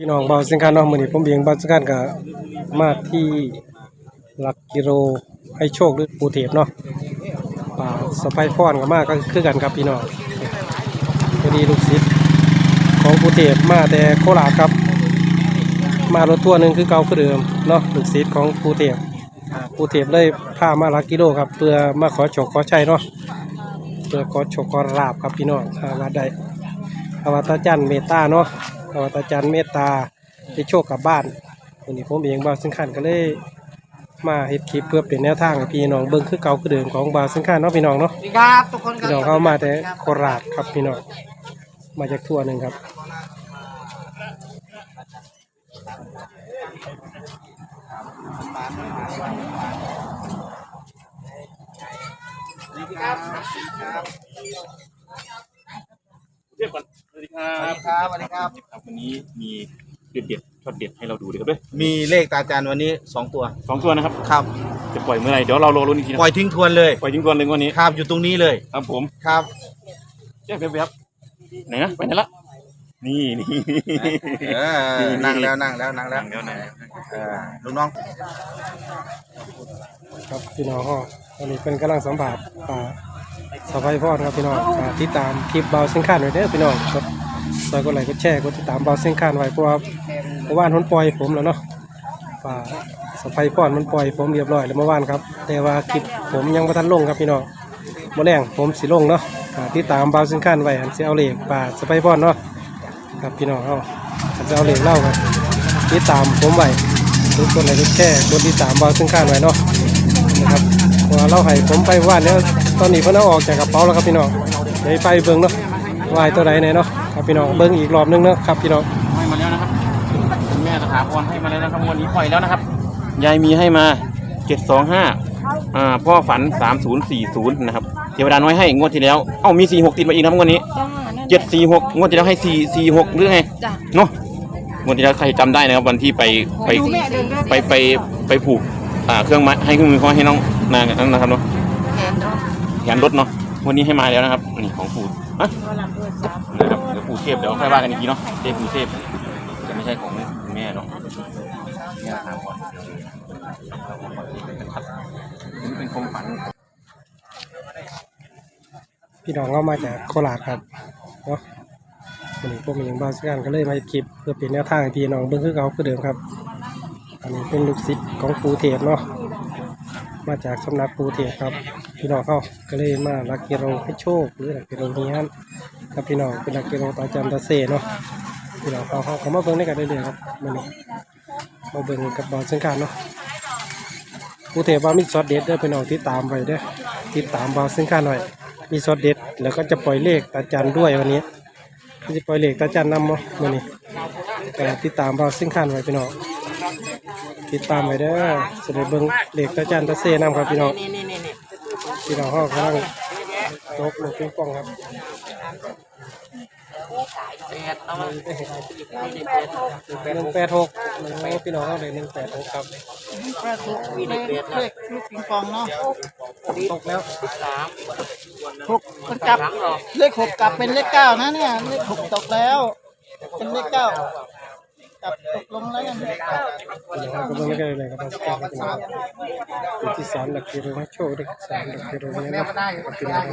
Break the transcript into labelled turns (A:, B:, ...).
A: พี่น้องเบาสิงคานเนาะมื้อนี้ผมเองเบาสิงคานก็มาที่หลักกิโลให้โชคหรือปูเทพเนาะป่าสไปพรก็มาก็คือกันครับพี่น้องพอดีลูกศิษย์ของปูเทพมาแต่โคราชครับ มารถทัวร์หนึ่งคือเก่าคือเดิมเนาะลูกศิษย์ของปูเทพอ่าปูเทพเลยพามาหลักกิโลครับเพื่อมาขอโชคขอชัยเนาะเพื่อขอโชคขอลาบครับพี่น้องถ้าว่าได้อวตารจันทร์เมตตาเนาะ อวตารจันทร์เมตตาได้โชคกับบ้านวันนี้ผมเองบาวสิงขันก็เลยมาเฮ็ดคลิปเพื่อเป็นแนวทางให้พี่น้องเบิ่งคือเก่าคือเดิมของบาวสิงขันเนาะพี่น้องเนาะ
B: สวัสดีครับทุกคนครั
A: พี่น้องเข้ามาแต่โคราชครับพี่น้องมาจากทั่วหนึ่งครับ
B: สวัสดีครับ
C: เรียกก่อนสวัสดีครั
B: สวัส
C: บ
B: ดีครับสวัสดีครับ
C: ครับวันนี้มีเด็ดเด็ดๆช็อตเด็ดให้เราดูดีครับด้วย
B: มีเลขตาจานวันนี้สองตัว
C: สองตัวนะครับ
B: ครับ
C: จะปล่อยเมื่อไหร่เดี๋ยวเรารอรุ้นอีกทีนะ
B: ปล่อยทิ้งทวนเลย
C: ปล่อยทิ้งตัวเลยวันนี้
B: ครับอยู่ตรงนี้เลย
C: ครับผม
B: ครับ
C: แจ๊บแวบๆไหนนะไปไหนละ นี่นี่
B: เออ นั่งแล้วนั่งแล้วนั่งแล้ว
C: แล้วไหน
B: เออลูกน้อง
A: ครับพี่น้องก็ตอนนี้เป็นกำลังสัมผัสป่า สะพายพอดครับพี่น้องอ่าติดตามคลิปเบาเสิงขันไว้เด้อพี่น้องกดซอยกดไลค์กดแชร์กดติดตามเบาเสิงขันไว้เพราะว่าเมื่อวานผมปล่อยผมแล้วเนาะป่าสะพายพอดมันปล่อยผมเรียบร้อยแล้วเมื่อวานครับ แต่ว่าคลิปผมยังไม่ทันลงครับพี่น้องเมื่อแรงผมสิลงเนาะอ่าติดตามเบาเสิงขันไว้อันสิเอาเลขป่าสะพายพอดเนาะครับพี่น้องเอาอันสิเอาเลขเล่าครับติดตามผมไว้กดกดไลค์กดแชร์กดติดตามเบาเสิงขันไว้เนาะนะครับ ว่าเราให้ผมไปว่านแล้วตอนนี้เพิ่นเอาออกจากกระเป๋าแล้วครับพี่น้องเดี๋ยวไปเบิ่งเนาะว่าให้ตัวใดเนี่ยเนาะครับพี่น้องเบิ่งอีกรอบนึงเนาะครับพี่น้อง
C: ให้มาแล้วนะครับคุณแม่สถาพรให้มาแล้วนะครับวันนี้ปล่อยแล้วนะครับยายมีให้มาเจ็ดสองห้าอ่าพ่อฝันสามศูนย์สี่ศูนย์นะครับเทวดาน้อยให้งวดที่แล้วเอ้ามีสี่หกติดมาอีกนะงวดนี้
D: จ้านั่น
C: เจ็ดสี่หกงวดที่แล้วให้สี่สี่หกหรือไง
D: จ้ะ
C: เนาะวันที่แล้วใครจำได้นะครับวันที่ไปไป
D: ดูแม่เดินเรื่อง
C: ไปไปไปผูกอ่าเครื่องไม้ให้เครื่องมือเขาให้น้อง นางนั่นนะครับเนาะ
D: แขนเนาะ
C: แขนรถเนาะวันนี้ให้มาแล้วนะครับนี่ของปู่อะ
D: ก็ลำด้วยจ้า
C: นะครับเดี๋ยวปู่เทพเดี๋ยวค่อยว่ากันอีกทีเนาะเทพปู่เทพจะไม่ใช่ของคุณแม่เนาะแม่ถามก่อนนี่เป็นความฝัน
A: พี่น้องก็มาจากโคราชครับเนาะวันนี้ผมเองบางสกันก็เลยมาเฮ็ดคลิปเพื่อเป็นแนวทางให้พี่น้องเบิ่งคือเก่าคือเดิมครับ อันนี้เป็นลูกศิษย์ของปูเทพเนาะ มาจากสำนักปูเทพครับ พี่น้องเขาก็เลยมาลักกิโลให้โชคหรือลักกิโลนี้นครับพี่น้องเป็นลักกิโลตาจันตาเซเนาะพี่น้องเขาเขาก็มาเบิ่งได้กันเรื่อยๆครับมันนี้มาเบิ่งกับบอลเส้นการเนาะปูเทพว่ามีซอสเด็ดเด้อพี่น้องติดตามไปเด้อติดตามบอลเส้นการหน่อย มีซอสเด็ดแล้วก็จะปล่อยเลขตาจันด้วยวันนี้จะปล่อยเลขตาจันนำมั้มันนี้ก็ติดตามบอลเส้นการไว้พี่น้อง ติดตามไปเด้อจะได้เบิ่งเด็กตาจันตาเซนำครับพี่น้องพี่น้องเขากำลังยกลูกปิงปองครับหนึ่งแปดหกพี่น้องเขาเลยหนึ่งแปดหกครับ
B: เลขลูกปิงปองเนาะ
A: ตกแล้ว
B: หกมันกลับเลขหกกลับเป็นเลขเก้านะเนี่ยเลขหกตกแล้ว เป็นเลขเก้า กลับตกลงแล้วเนี่ย
A: พี่น้องก็เบิ่งได้เลยครับสการพี่น้องอยู่ที่สามหลักกิโลให้โชว์เด็กสามหลักกิโลนี้นะครับพี่น้อง